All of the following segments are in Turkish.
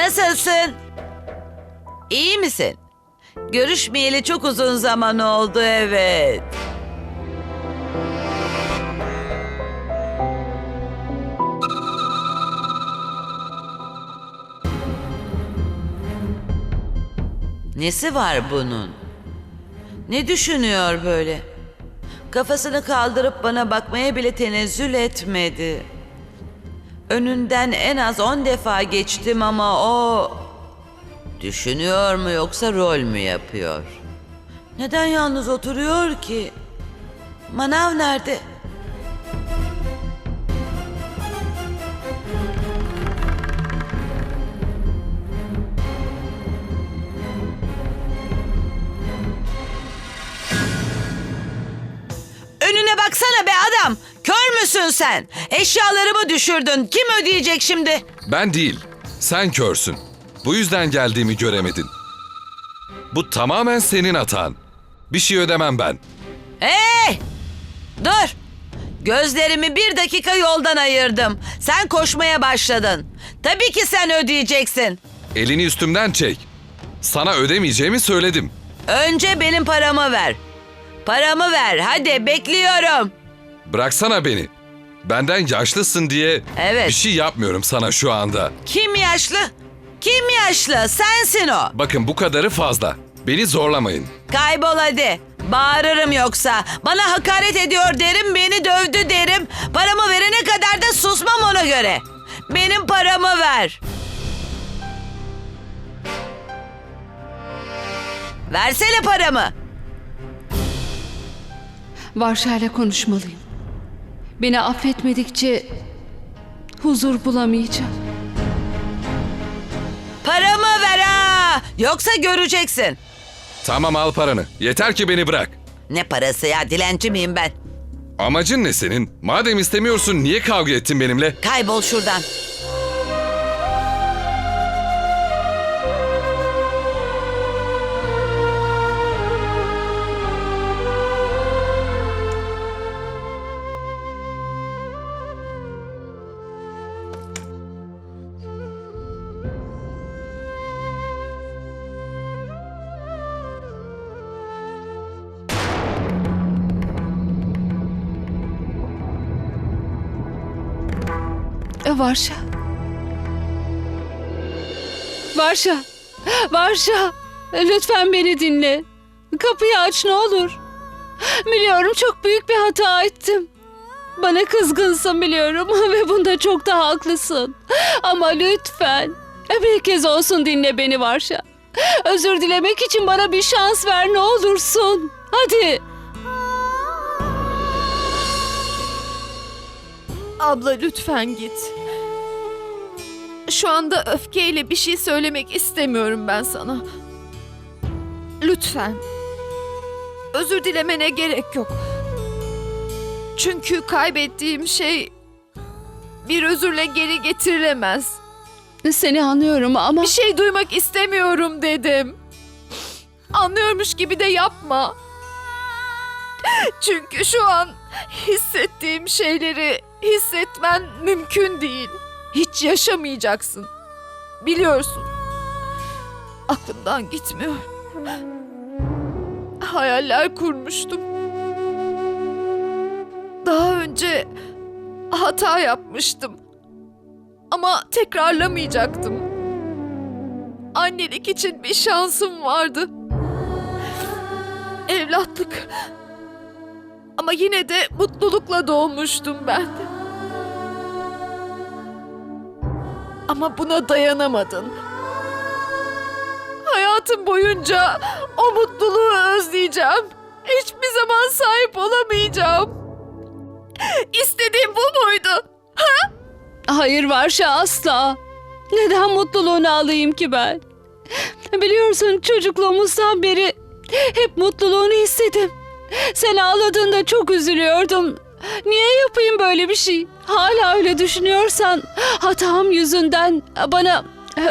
Nasılsın? İyi misin? Görüşmeyeli çok uzun zaman oldu evet. Nesi var bunun? Ne düşünüyor böyle? Kafasını kaldırıp bana bakmaya bile tenezzül etmedi. Önünden en az on defa geçtim ama o... Düşünüyor mu yoksa rol mü yapıyor? Neden yalnız oturuyor ki? Manav nerede? Müsün sen? Eşyalarımı düşürdün. Kim ödeyecek şimdi? Ben değil, sen körsün. Bu yüzden geldiğimi göremedin. Bu tamamen senin hatan. Bir şey ödemem ben. Hey! Dur! Gözlerimi bir dakika yoldan ayırdım. Sen koşmaya başladın. Tabii ki sen ödeyeceksin. Elini üstümden çek. Sana ödemeyeceğimi söyledim. Önce benim paramı ver. Paramı ver. Hadi bekliyorum. Bıraksana beni. Benden yaşlısın diye Evet. bir şey yapmıyorum sana şu anda. Kim yaşlı? Kim yaşlı? Sensin o. Bakın bu kadarı fazla. Beni zorlamayın. Kaybol hadi. Bağırırım yoksa. Bana hakaret ediyor derim, beni dövdü derim. Paramı verene kadar da susmam ona göre. Benim paramı ver. Versene paramı. Varşa ile konuşmalıyım. Beni affetmedikçe huzur bulamayacağım. Paramı ver ha. Yoksa göreceksin. Tamam al paranı. Yeter ki beni bırak. Ne parası ya dilenci miyim ben? Amacın ne senin? Madem istemiyorsun niye kavga ettin benimle? Kaybol şuradan. Varşa. Varşa. Varşa. E, Lütfen beni dinle. Kapıyı aç ne olur. Biliyorum çok büyük bir hata ettim. Bana kızgınsın biliyorum ve bunda çok da haklısın. Ama lütfen e, bir kez olsun dinle beni Varşa. Özür dilemek için bana bir şans ver ne olursun. Hadi. Abla lütfen git. Şu anda öfkeyle bir şey söylemek istemiyorum ben sana. Lütfen. Özür dilemene gerek yok. Çünkü kaybettiğim şey bir özürle geri getirilemez. Seni anlıyorum ama... Bir şey duymak istemiyorum dedim. Anlıyormuş gibi de yapma. Çünkü şu an hissettiğim şeyleri hissetmen mümkün değil. Hiç yaşamayacaksın. Biliyorsun. Aklımdan gitmiyor. Hayaller kurmuştum. Daha önce hata yapmıştım. Ama tekrarlamayacaktım. Annelik için bir şansım vardı. Evlatlık. Ama yine de mutlulukla doğmuştum ben. Ama buna dayanamadın. Hayatım boyunca o mutluluğu özleyeceğim. Hiçbir zaman sahip olamayacağım. İstediğim bu muydu? Hayır Varşa asla. Neden mutluluğunu alayım ki ben? Biliyorsun çocukluğumuzdan beri hep mutluluğunu istedim. Sen ağladığında çok üzülüyordum. Niye yapayım böyle bir şey? Hala öyle düşünüyorsan hatam yüzünden bana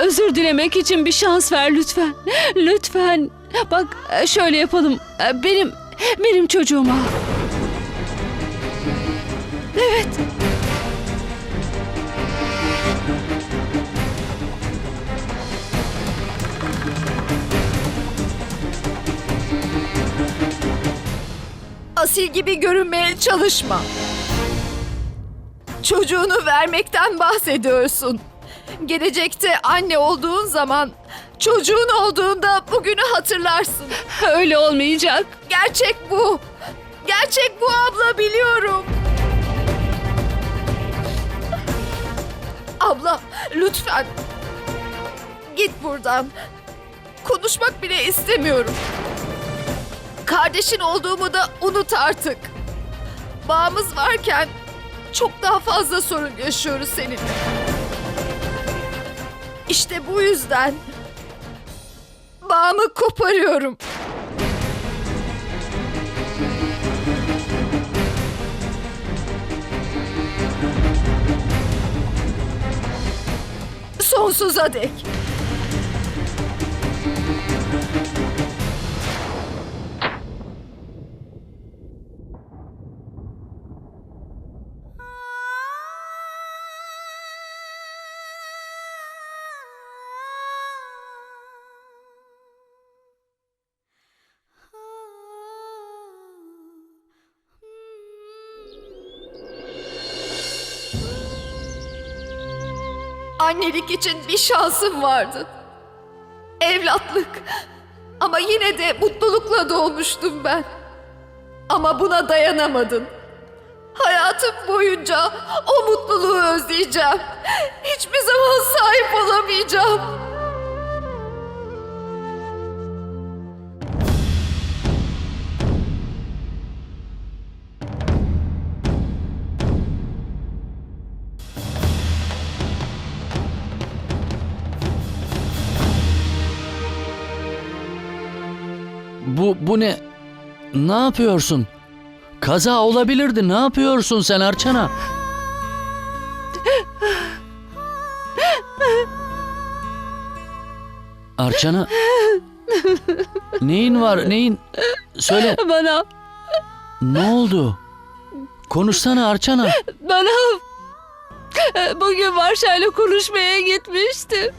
özür dilemek için bir şans ver lütfen. Lütfen. Bak şöyle yapalım. Benim benim çocuğuma. Evet. Asil gibi görünmeye çalışma. Çocuğunu vermekten bahsediyorsun. Gelecekte anne olduğun zaman çocuğun olduğunda bugünü hatırlarsın. Öyle olmayacak. Gerçek bu. Gerçek bu abla biliyorum. Abla lütfen. Git buradan. Konuşmak bile istemiyorum. Kardeşin olduğumu da unut artık. Bağımız varken çok daha fazla sorun yaşıyoruz seninle. İşte bu yüzden bağımı koparıyorum. Sonsuza dek. Annelik için bir şansım vardı. Evlatlık. Ama yine de mutlulukla doğmuştum ben. Ama buna dayanamadın. Hayatım boyunca o mutluluğu özleyeceğim. Hiçbir zaman sahip olamayacağım. Bu, bu ne? Ne yapıyorsun? Kaza olabilirdi. Ne yapıyorsun sen Arçana? Arçana. Neyin var? Neyin? Söyle. Bana, Ne oldu? Konuşsana Arçana. bana... Bugün Varşa'yla konuşmaya gitmiştim.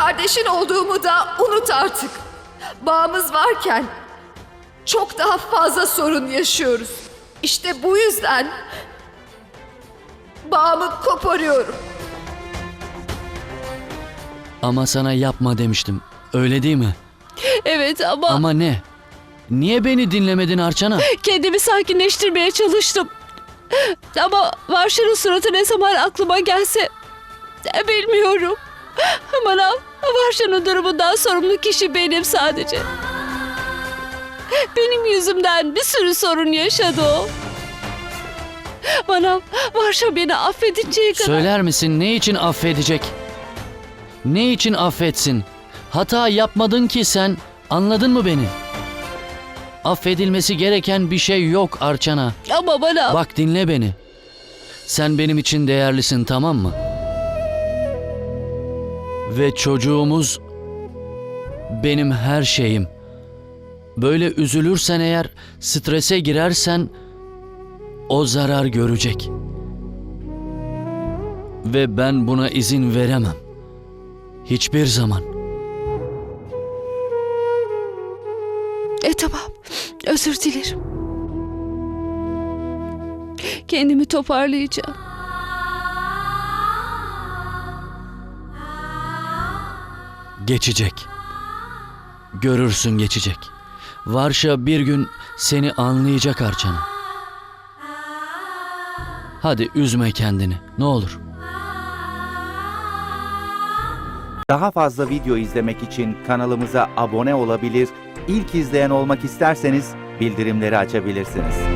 Kardeşin olduğumu da unut artık. Bağımız varken çok daha fazla sorun yaşıyoruz. İşte bu yüzden bağımı koparıyorum. Ama sana yapma demiştim. Öyle değil mi? Evet ama, Ama ne? Niye beni dinlemedin Arçana? kendimi sakinleştirmeye çalıştım. Ama Varşa'nın suratı ne zaman aklıma gelse bilmiyorum. Bana Varşa'nın durumundan sorumlu kişi benim sadece. Benim yüzümden bir sürü sorun yaşadı o. Bana Varşa beni affedeceği kadar... Söyler misin ne için affedecek? Ne için affetsin? Hata yapmadın ki sen. Anladın mı beni? Affedilmesi gereken bir şey yok Arçana. Ama bana... Bak dinle beni. Sen benim için değerlisin tamam mı? Ve çocuğumuz benim her şeyim. Böyle üzülürsen eğer, strese girersen o zarar görecek. Ve ben buna izin veremem. Hiçbir zaman. E tamam. Özür dilerim. Kendimi toparlayacağım. Geçecek. Görürsün geçecek. Varşa bir gün seni anlayacak Arçana. Hadi üzme kendini. Ne olur. Daha fazla video izlemek için kanalımıza abone olabilir, ilk izleyen olmak isterseniz bildirimleri açabilirsiniz.